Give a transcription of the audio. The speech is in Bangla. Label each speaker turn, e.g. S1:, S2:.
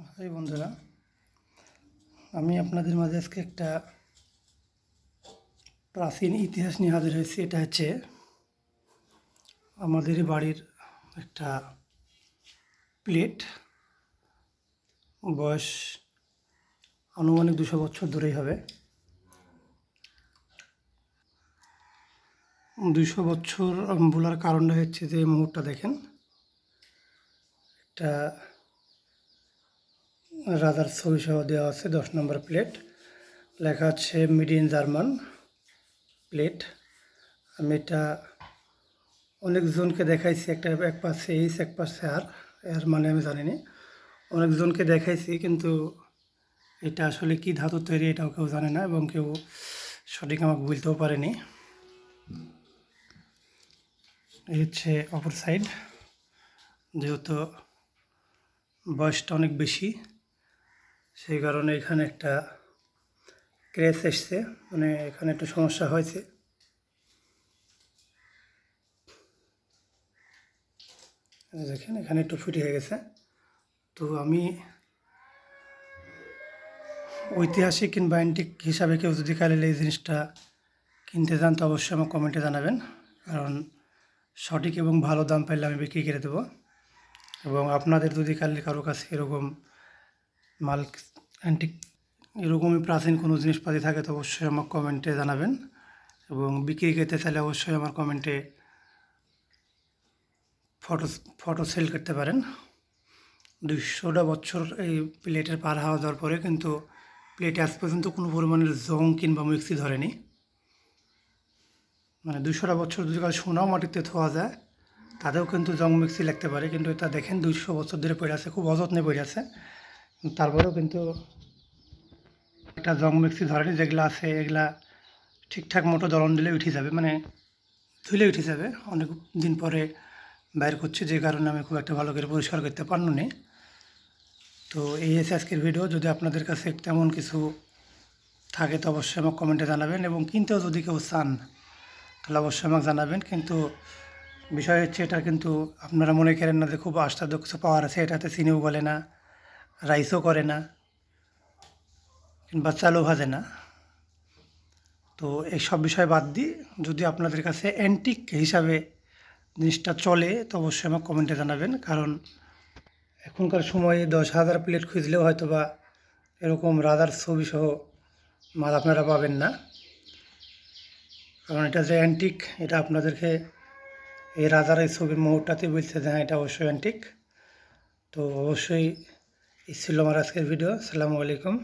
S1: হাই বন্ধুরা, আমি আপনাদের মাঝে আজকে একটা প্রাচীন ইতিহাস নিয়ে হাজির হয়েছি। এটা হচ্ছে আমাদের বাড়ির একটা প্লেট। বয়স আনুমানিক দুশো বছর ধরেই হবে। দুশো বছর বলার কারণটা হচ্ছে যে মুহূর্তটা দেখেন। একটা রাজার ছবি সহ দেওয়া আছে দশ নম্বর প্লেট। লেখা আছে মিড ইন জার্মান প্লেট। আমি এটা অনেকজনকে দেখাইছি, একটা এক পাশে এইচ এক পাশে আর, এর মানে আমি জানি না অনেকজনকে দেখাইছি, কিন্তু এটা আসলে কি ধাতু তৈরি এটাও কেউ জানে না এবং কেউ সঠিক আমাকে বলতেও পারেনি। এই হচ্ছে অপর সাইড যেহেতু বয়সটা অনেক বেশি। সেই কারণে এখানে একটা ক্রেস এসছে মানে এখানে একটু সমস্যা হয়েছে। দেখেন, এখানে একটু ফুটি হয়ে গেছে। তো আমি ঐতিহাসিক কিংবা অ্যান্টিক হিসাবে কেউ যদি কালে এই জিনিসটা কিনতে চান, তো অবশ্যই আমার কমেন্টে জানাবেন। কারণ সঠিক এবং ভালো দাম পাইলে আমি বিক্রি করে দেবো। এবং আপনাদের যদি কালে কারও কাছে এরকম মাল অ্যান্টিক এরকমই প্রাচীন কোনো জিনিসপাতি থাকে তো অবশ্যই আমার কমেন্টে জানাবেন। এবং বিক্রি করতে চাইলে অবশ্যই আমার কমেন্টে ফটো ফটো সেল করতে পারেন। দুশোটা বছর এই প্লেটের পার হওয়া যাওয়ার পরে কিন্তু প্লেটে আজ পর্যন্ত কোনো পরিমাণের জং কিংবা মিক্সি ধরেনি। মানে দুশোটা বছর যদি কাল সোনাও মাটিতে থোয়া যায়, তাতেও কিন্তু জং মিক্সি লাগতে পারে। কিন্তু এটা দেখেন দুশো বছর ধরে পড়ে আছে, খুব অযত্নে পড়ে আছে। তারপরেও কিন্তু একটা জং মিক্সি ধরেনি যেগুলো আছে, এগুলা ঠিকঠাক মতো দলন দিলে উঠে যাবে মানে ধুলে উঠে যাবে। অনেক দিন পরে বাইর করছি, যে কারণে আমি খুব একটা ভালো করে পরিষ্কার করতে পারল নি তো এই এসে আজকের ভিডিও যদি আপনাদের কাছে তেমন কিছু থাকে, তো অবশ্যই আমাকে কমেন্টে জানাবেন এবং কিনতেও যদি কেউ চান, তাহলে অবশ্যই আমাকে জানাবেন। কিন্তু বিষয় হচ্ছে এটা কিন্তু আপনারা মনে করেন না যে খুব আশ্চর্য কিছু পাওয়ার আছে, এটাতে চিনিও গলে না। রাইসও করে না, কিংবা চালও ভাজে না। তো এই সব বিষয় বাদ দিই যদি আপনাদের কাছে অ্যান্টিক হিসাবে জিনিসটা চলে, তো অবশ্যই আমাকে কমেন্টে জানাবেন। কারণ এখনকার সময়ে দশ হাজার প্লেট খুঁজলেও হয়তো বা এরকম রাজার ছবি সহ মাল আপনারা পাবেন না। কারণ এটা যে অ্যান্টিক এটা আপনাদেরকে এই রাজার এই ছবির মুহূর্তটাতে বলছে যে হ্যাঁ এটা অবশ্যই অ্যান্টিক তো অবশ্যই এই ছিল আমার আজকের ভিডিও আসসালামু আলাইকুম।